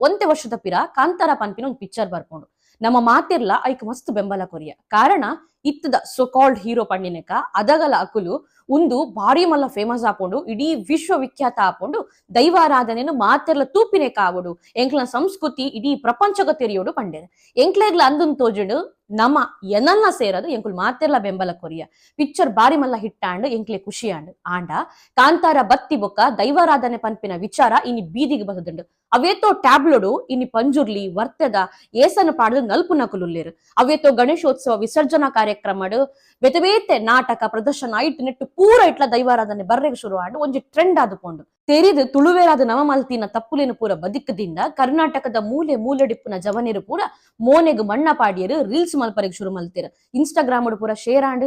ಒಂತೆ ವರ್ಷದ ಪಿರ ಕಾಂತಾರ ಪನ್ಪಿನ ಒಂದು ಪಿಕ್ಚರ್ ಬರ್ಕೊಂಡು. ನಮ್ಮ ಮಾತಿರ್ಲ ಐಕ್ ಮಸ್ತ್ ಬೆಂಬಲ ಕೊರಿಯ. ಕಾರಣ ಇತ್ತದ ಸೊ ಕಾಲ್ಡ್ ಹೀರೋ ಪಂಡಿನಕ ಅದಗಲ ಅಕುಲು ಒಂದು ಭಾರಿ ಮಲ್ಲ ಫೇಮಸ್ ಆಪುಂಡು, ಇಡೀ ವಿಶ್ವವಿಖ್ಯಾತ ಆಪುಂಡು ದೈವಾರಾಧನೆಯನ್ನು ಮಾತೆರ್ಲ ತೂಪಿನೇ ಕಾವಡು ಎಂಕ್ಲ ಸಂಸ್ಕೃತಿ, ಇಡೀ ಪ್ರಪಂಚಗ ತೆರೆಯೋಡು ಪಂಡೆರ್ ಎಂಕ್ಲೆಗ್ಲ ಅಂದನ್ ತೋಜುಂಡು ನಮ ಎನಲ್ಲ ಸೇರದು ಎಂಕುಲ್ ಮಾತೆರ್ಲ ಬೆಂಬಲ ಕೊರಿಯ. ಪಿಕ್ಚರ್ ಬಾರಿ ಮಲ್ಲ ಹಿಟ್ ಆಂಡು ಎಂಕ್ಲೆ ಖುಷಿ ಆಂಡ್ ಆಂಡ ಕಾಂತಾರ ಬತ್ತಿ ಬೊಕ್ಕ ದೈವಾರಾಧನೆ ಪನ್ಪಿನ ವಿಚಾರ ಇನಿ ಬೀದಿಗೆ ಬಸದುಂಡು. ಅವೇತೋ ಟ್ಯಾಬ್ಲೋಡು ಇನಿ ಪಂಜುರ್ಲಿ, ವರ್ತದ, ಏಸನ ಪಾಡದು ನಲ್ಪು ನಕುಲುಲ್ಲೇರು ಅವೇತೋ ಗಣೇಶೋತ್ಸವ ವಿಸರ್ಜನಾ ಕಾರ್ಯಕ್ರಮಡು ಬೇತೆ ಬೇತೆ ನಾಟಕ ಪ್ರದರ್ಶನ ಐಟ್ ನೆಟ್ಟು ಪೂರ ಇಟ್ಲ ದೈವಾರಾಧನೆ ಬರ್ರೆಗೆ ಶುರು ಆಡು ಒಂಜಿ ಟ್ರೆಂಡ್ ಆದುಕೊಂಡು ತೆರಿದು ತುಳುವೇರಾದ ನವಮಲ್ತಿನ ತಪ್ಪುಲಿನ ಪೂರ ಬದುಕದಿಂದ ಕರ್ನಾಟಕದ ಮೂಲೆ ಮೂಲೆಡಿಪ್ಪುನ ಜವನಿರು ಪೂರ ಮೋನೆಗ್ ಮಣ್ಣ ಪಾಡಿಯರು ರೀಲ್ಸ್ ಮಲ್ಪರಿಗೆ ಶುರು ಮಲ್ತಿರ. ಇನ್ಸ್ಟಾಗ್ರಾಮ್ ಪೂರ ಶೇರ್ ಆಂಡ್.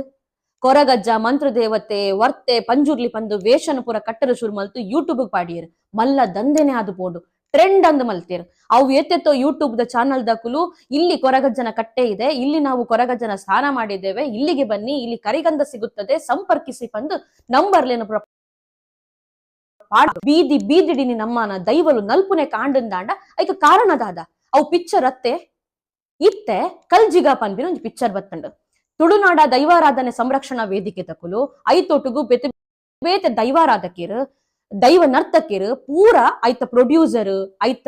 ಕೊರಗಜ್ಜ, ಮಂತ್ರದೇವತೆ, ವರ್ತೆ, ಪಂಜುರ್ಲಿ ಪಂದು, ವೇಷನ ಪೂರ ಕಟ್ಟರು ಶುರು ಮಲ್ತು ಯೂಟ್ಯೂಬ್ ಪಾಡಿಯರು. ಮಲ್ಲ ದಂಧೆನೆ ಆದು ಪೋಂಡು. ಟ್ರೆಂಡ್ ಅಂದ್ ಮಲ್ತೀರ್. ಅವು ಎತ್ತೆತ್ತೋ ಯೂಟ್ಯೂಬ್ ದ ಚಾನಲ್ ದಕ್ಕಲು ಇಲ್ಲಿ ಕೊರಗಜ್ಜನ ಕಟ್ಟೆ ಇದೆ, ಇಲ್ಲಿ ನಾವು ಕೊರಗಜ್ಜನ ಸ್ನಾನ ಮಾಡಿದ್ದೇವೆ, ಇಲ್ಲಿಗೆ ಬನ್ನಿ, ಇಲ್ಲಿ ಕರಿಗಂಧ ಸಿಗುತ್ತದೆ, ಸಂಪರ್ಕಿಸಿ ಬಂದು ನಂಬರ್ಲೇನು ಬೀದಿ ಬೀದಿಡಿನಿ ನಮ್ಮನ ದೈವಲು ನಲ್ಪುನೆ ಕಾಂಡಂದಾಂಡ ಐಕ ಕಾರಣದಾದ ಅವು ಪಿಕ್ಚರ್ ಅತ್ತೆ, ಇತ್ತೆ, ಕಲ್ಜಿಗ ಪನ್ಬಿನ ಒಂದು ಪಿಕ್ಚರ್ ಬತ್ತಂಡು. ತುಳುನಾಡ ದೈವಾರಾಧನೆ ಸಂರಕ್ಷಣಾ ವೇದಿಕೆ ತಕುಲು ಐತೊಟುಗು ಬೆತ್ತ ಬೇತೆ ದೈವಾರಾಧಕಿರು ದೈವ ನರ್ತಕಿರು, ಪೂರ ಐತ ಪ್ರೊಡ್ಯೂಸರ್ ಐತ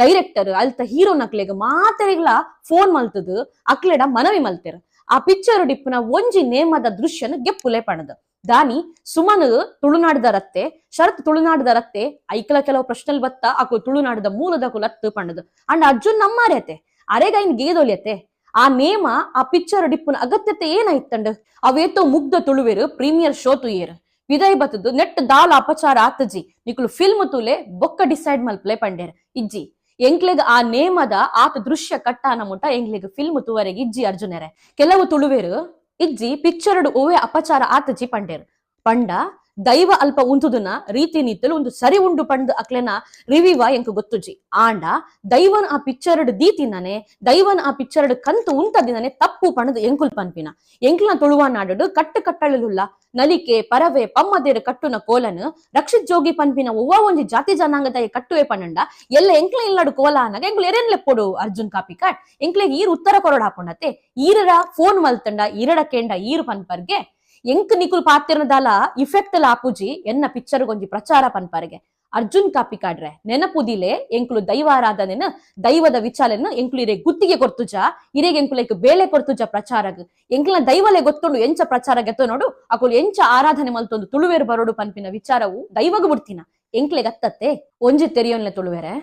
ಡೈರೆಕ್ಟರ್ ಐತ ಹೀರೋನ ನಕ್ಲೆಗ್ ಮಾತೆರೆಗ್ಲ ಫೋನ್ ಮಲ್ತದು, ಅಕ್ಲೆಡ ಮನವಿ ಮಲ್ತೆರ್. ಆ ಪಿಕ್ಚರ್ ಡಿಪ್ಪುನ ಒಂಜಿ ನೇಮದ ದೃಶ್ಯನ ಗೆಪ್ಪುಲೆ ಪಣದ. ದಾನಿ ಸುಮನ್ ತುಳುನಾಡದ ರತ್ತೆ, ಶರತ್ ತುಳುನಾಡದ ರತ್ತೆ, ಐಕಲ ಕೆಲವು ಪ್ರಶ್ನೆಲ್ ಬತ್ತ ಅಕು ತುಳುನಾಡದ ಮೂಲದ ಕುಲತ್ತು ಪಣದು. ಅಂಡ್ ಅರ್ಜುನ್ ನಮ್ಮಾರ್ಯತೆ ಅರೆಗೈನ್ ಗೇದೊಲಿಯತೆ ಆ ನೇಮ, ಆ ಪಿಕ್ಚರ್ ಡಿಪ್ಪುನ ಅಗತ್ಯತೆ ಏನಾಯ್ತಂಡ್ ಅವೇತೋ ಮುಗ್ಧ ತುಳುವೆರು ಪ್ರೀಮಿಯರ್ ಶೋ ತುಯೇರ್. ವಿದಯ್ ಬತ್ತದು ನೆಟ್ ದಾಲ್ ಅಪಚಾರ ಆತಜಿ ನಿಕುಲು ಫಿಲ್ಮ್ ತುಲೆ ಬೊಕ್ಕ ಡಿಸೈಡ್ ಮಲ್ಪಲೆ ಪಂಡೇರ್ ಇಜ್ಜಿ. ಎಂಕ್ಲೆಗ್ ಆ ನೇಮದ ಆತ ದೃಶ್ಯ ಕಟ್ಟಾನ ಮುಟ ಎಂಕ್ಲೆಗ್ ಫಿಲ್ಮ್ ತುವರೆಗೆ ಇಜ್ಜಿ ಅರ್ಜುನರೆ. ಕೆಲವು ತುಳುವೆರು, ಇಜ್ಜಿ ಪಿಕ್ಚರ್ಡ್ ಓವೆ ಅಪಚಾರ ಆತಜಿ ಪಂಡೇರ್ ಪಂಡ ದೈವ ಅಲ್ಪ ಉಂತುದನ್ನ ರೀತಿ ನೀತ್ತಲು ಒಂದು ಸರಿ ಉಂಡು ಪಂಡ್ ಅಕ್ಲೆನ ರಿವಿವ ಎಂಕು ಗೊತ್ತುಜಿ ಆಂಡ, ದೈವನ್ ಆ ಪಿಕ್ಚರ್ಡ್ ದೀತಿನನೆ, ದೈವನ್ ಆ ಪಿಕ್ಚರ್ಡ್ ಕಂತು ಉಂಟದಿನನೆ ತಪ್ಪು ಪಣದು ಎಂಕುಲ್ ಪನ್ಪಿನ. ಎಂಕ್ಲ ತುಳುವ ನಾಡು ಕಟ್ಟು ಕಟ್ಟಳಲುಲ್ಲ, ನಲಿಕೆ, ಪರವೆ ಪಮ್ಮದೇರು ಕಟ್ಟುನ ಕೋಲನು ರಕ್ಷಿತ್ ಜೋಗಿ ಪನ್ಪಿನ ಒವ್ವ ಒಂಜಿ ಜಾತಿ ಜನಾಂಗದ ಕಟ್ಟುವೆ ಪನ್ನಂಡ ಎಲ್ಲ ಎಂಕ್ಲ ಇಲ್ಲಡು ಕೋಲ ಅನ್ನಗ ಎಂಕ್ಲು ಎರೆನ್ ಲೆಪ್ಪೊಡು ಅರ್ಜುನ್ ಕಾಪಿಕಾಡ್ ಎಂಕ್ಲೆಗ್ ಈರ್ ಉತ್ತರ ಕೊರಡ ಹಾಕೊಂಡತೆ, ಈರರ ಫೋನ್ ಮಲ್ತಂಡ, ಈರಡ ಕೇಂಡ ಈರು ಪನ್ಪರ್ಗೆ ಎಂಕ್ ನಿಕುಲ್ ಪಾತಿರ್ನದಾಲ ಇಫೆಕ್ಟ್ ಲಾಪುಜಿ ಎನ್ನ ಪಿಕ್ಚರ್ ಗೊಂಜಿ ಪ್ರಚಾರ ಪನ್ಪರ್ಗೆ. ಅರ್ಜುನ್ ಕಾಪಿ ಕಾಡ್ರೆ, ನೆನಪುದಿಲೆ ಎಂಕ್ಲು ದೈವಾರಾಧನೆನ ದೈವದ ವಿಚಾರನ ಎಂಕ್ಲು ಇರೆ ಗುತ್ತಿಗೆ ಕೊರ್ತುಜ ಇರೆಗೆ ಎಂಕುಲೈಕ್ ಬೇಳೆ ಕೊರ್ತುಜ ಪ್ರಚಾರಗ್. ಎಂಕ್ಲ ದೈವಲೆ ಗೊತ್ತುಂಡು ಎಂಚ ಪ್ರಚಾರ ಗೆತ್ತ ನೋಡು, ಅಕುಲು ಎಂಚ ಆರಾಧನೆ ಮಲ್ತೊಂದು ತುಳುವೇರು ಬರೋಡು ಪನ್ಪಿನ ವಿಚಾರವು ದೈವಗ ಬಿಡ್ತೀನ. ಎಂಕ್ಲೆ ಗತ್ತತ್ತೆ ಒಂಜಿ ತೆರೆಯೋನ್ಲೆ ತುಳುವೆರೆ.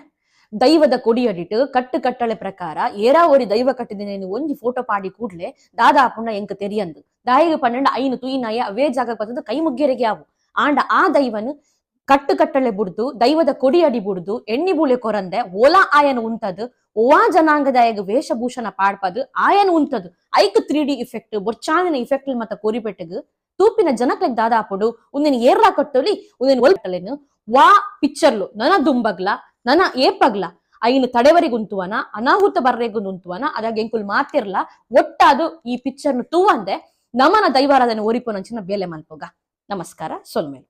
ದೈವದ ಕೊಡಿಯಡಿಟ್ ಕಟ್ಟು ಕಟ್ಟಳೆ ಪ್ರಕಾರ, ಏರಾವರಿ ದೈವ ಕಟ್ಟಿದಿನ ಒಂಜಿ ಫೋಟೋ ಪಾಡಿ ಕೂಡ್ಲೆ, ದಾದಾ ಪುಂಡ ಎಂಕ್ ತೆರಿಯಂದು. ಪನ್ನಂಡ ಐನು ತುಯಿನಾಯ ಅವೇ ಜಾಗ ಬತ್ತದು ಕೈ ಮುಗ್ಗೆರೆಗೆ ಆವು ಆಂಡ ಆ ದೈವನು ಕಟ್ಟು ಕಟ್ಟಳೆ ಬುಡ್ದು, ದೈವದ ಕೊಡಿಯಡಿ ಬುಡ್ದು, ಎಣ್ಣಿ ಬೂಲೆ ಕೊರಂದೆ, ಓಲಾ ಆಯನ ಉಂತದು, ಓವಾ ಜನಾಂಗದಾಯಗ ವೇಷಭೂಷಣ ಪಾಡ್ಪದು, ಆಯನ ಉಂತದು. ಐಕ್ ತ್ರೀ ಡಿ ಇಫೆಕ್ಟ್ ಬೊಚ್ಚಾನಿನ ಇಫೆಕ್ಟ್ ಮತ್ತ ಕೊರಿಪೆಟ್ಟಗ್, ತೂಪಿನ ಜನಕ್ಲೆಗ್ ದಾದಾಪುಡು ಉಂದಿನ ಏರ್ಲಾ ಕಟ್ಟೊಲಿ, ಉಂದಿನ ಒಲ್ಪಟ್ಟಲೇನು ವಾ ಪಿಕ್ಚರ್ಲು ನನ ದುಂಬಗ್ಲ, ನನ ಏಪಗ್ಲ ಐನು ತಡೆವರಿಗುಂತುವನ ಅನಾಹುತ ಬರ್ರೆಗು ನುಂತುವನ ಅದಾಗ ಎಂಕುಲ್ ಮಾತಿರ್ಲ, ಒಟ್ಟಾದು ಈ ಪಿಕ್ಚರ್ನು ತೂವಂದೆ ನಮನ ದೈವಾರಾಧನೆ ಒರಿಪುನಂಚಿನ ಬೇಲೆ ಮಲ್ಪೋಗ. ನಮಸ್ಕಾರ ಸೊಲ್ಮೇಲು.